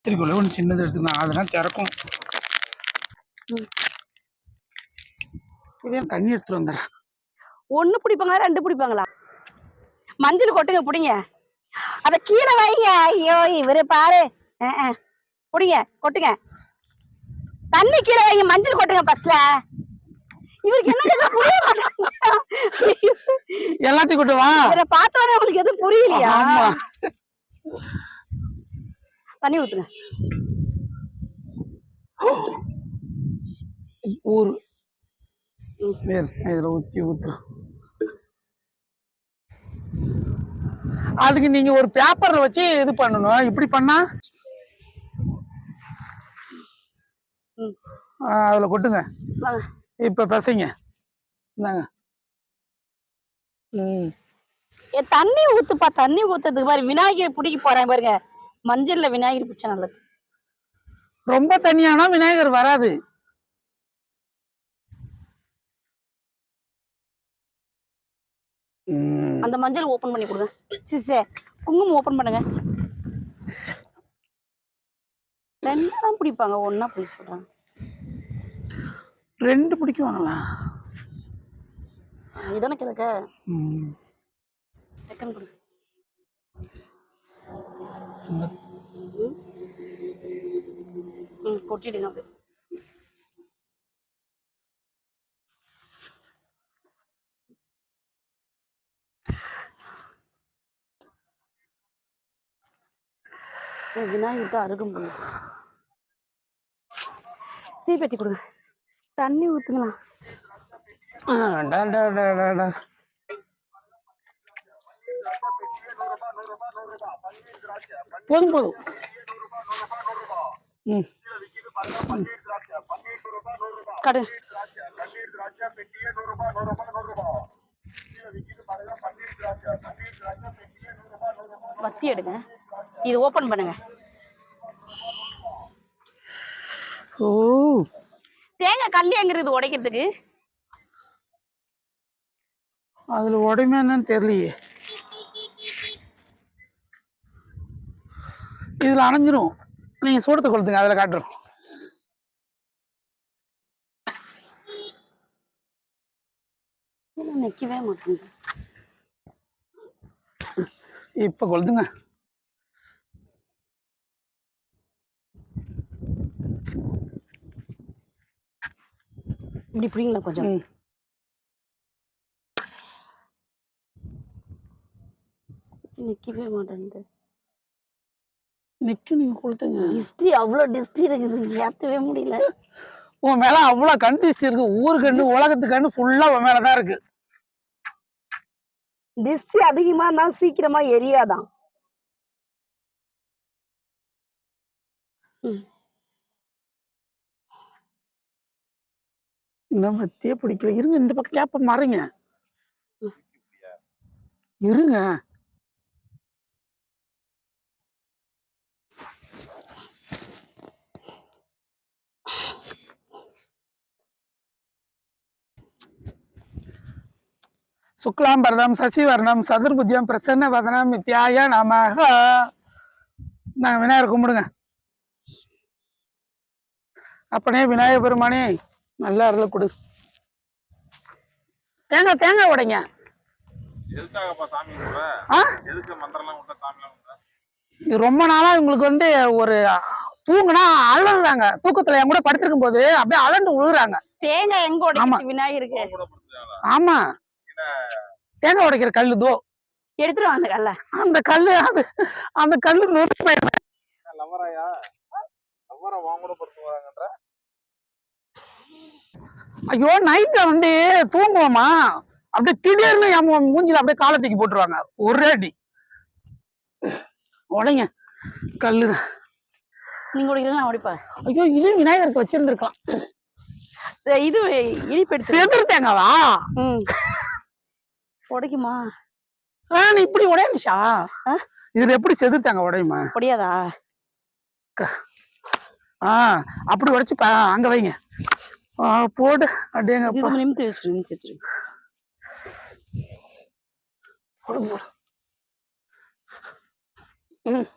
கத்திரிக்கோல ஒன்று சின்னது எடுத்துக்கலாம் அதெல்லாம் திறக்கும். இதே தண்ணி எடுத்துட்டு வந்துடுறேன். ஒண்ணு பிடிப்பாங்களா ரெண்டு பிடிப்பாங்களா? மஞ்சள் கொட்டுங்க பிடிங்க. அத கீழே வைங்க. ஐயோ இவரு பாரு. பிடிங்க கொட்டுங்க. தண்ணி கீழே வைங்க மஞ்சள் கொட்டுங்க ஃபர்ஸ்ட்ல இவருக்கு என்ன புரிய மாட்டேங்குது. எல்லாத்தையும் கொண்டு வா இவரை பார்த்தோன்னே உங்களுக்கு எதுவும் புரியலையா? தண்ணி ஊத்துங்க. ஊர் இதில் ஊற்றி ஊற்றுறோம் அதுக்கு நீங்க ஒரு பேப்பர்ல வச்சு இது பண்ணணும். இப்படி பண்ணா? அதுல கொட்டுங்க. இப்ப பசங்க. இந்தாங்க. தண்ணி ஊத்துப்பா. தண்ணி ஊத்துறதுக்கு பாரு விநாயகர் பிடிக்க போறேன் பாருங்க. மஞ்சள்ல விநாயகர் பிடிச்சா நல்லது. ரொம்ப தண்ணியானா விநாயகர் வராது. அந்த மஞ்சள் ஓபன் பண்ணி கொடுங்க. சிசே குங்குமம் ஓபன் பண்ணுங்க. ரெண்டா தான் பிடிப்பாங்க. ஒண்ணா பிடிக்க சொல்றாங்க ரெண்டு பிடிக்குவாங்களா? இதானே கிழக்க. டக்குன்னு கொடுங்க இந்த- ம் கொட்டிடுங்க தான் அருகும் பண்ணு. தீப்பெட்டி கொடுங்க. தண்ணி டா. போதும் போதும். ம். கடு வத்தி எடுங்க. இது ஓபன் பண்ணுங்க. ஓ. தேங்காய் கல்லி எங்க இருக்குது உடைக்கிறதுக்கு. அதுல உடம்பு என்னன்னு தெரியலையே. இதுல அணைஞ்சிரும். நீங்க சூடத்தை கொளுத்துங்க அதுல காட்டுறோம். இது நிக்கவே மாட்டேங்குது இப்ப கொளுத்துங்க. இப்படி பிடிங்களா கொஞ்சம்? ம். நிக்கவே மாட்டேங்குது. நிக்கும் நீங்க கொளுத்துங்க. டிஸ்டி அவ்வளோ டிஸ்டி இருக்குது. ஏத்தவே முடியல. உன் மேல அவ்வளவு கண் திஷ்டி இருக்கு. ஊரு கண்ணு உலகத்து கண்ணு ஃபுல்லா உன் மேலதான் இருக்கு. டிஸ்டி அதிகமா இருந்தா சீக்கிரமா எரியாதான். ம். இன்னும் பத்தியே பிடிக்கல. இருங்க இந்த பக்கம் கேப்ப மாறுங்க. இருங்க. சுக்லாம் பரதம் சசிவர்ணம் சதுர்புஜம் பிரசன்ன வதனம் நித்யாய நமக. நான் விநாயகர் கும்பிடுங்க. அப்பனே விநாயகர் பெருமானே நல்ல அருள் கொடு. தேங்காய் தேங்காய் உடைங்க. இது ரொம்ப நாளா உங்களுக்கு வந்து ஒரு தூங்குனா அலறாங்க தூக்கத்துல என் கூட படுத்திருக்கும் போது அப்படியே அலண்டு விழுகுறாங்க தேங்காய் எங்க ஆமா. உடைக்கிறது விநாயகருக்கு ஆமா. தேங்காய் உடைக்கிற கல்லு தோ எடுத்துட்டு வாங்க அந்த கல்ல. அந்த கல்லு அது அந்த கல்லு நொறுக்கு லவராயா லவரா வராங்கன்ற ஐயோ நைட்ல வந்து தூங்குவோமா? அப்படியே திடீர்னு என் மூஞ்சில அப்படியே காலை தூக்கி போட்டுருவாங்க. ஒரே அடி. உடைங்க. கல்லு. நீங்க உடைக்கிறதா நான் உடைப்பேன். ஐயோ இது விநாயகருக்கு வச்சிருந்திருக்கலாம். இது- இது இனிப்பு எடுத்து செதுரு தேங்காவா? ம். உடைக்குமா? ஆ, நீ இப்படி உடையமிஷா? இதுல எப்படி செதுரு தேங்காய் உடையுமா? உடையாதா? ஆ அப்படி உடைச்சு அங்க வைங்க. போடு. அப்படியேங்கப்பா இது நிமித்து வச்சிரு நிமித்து வச்சிரு. போடு போடு. ம்.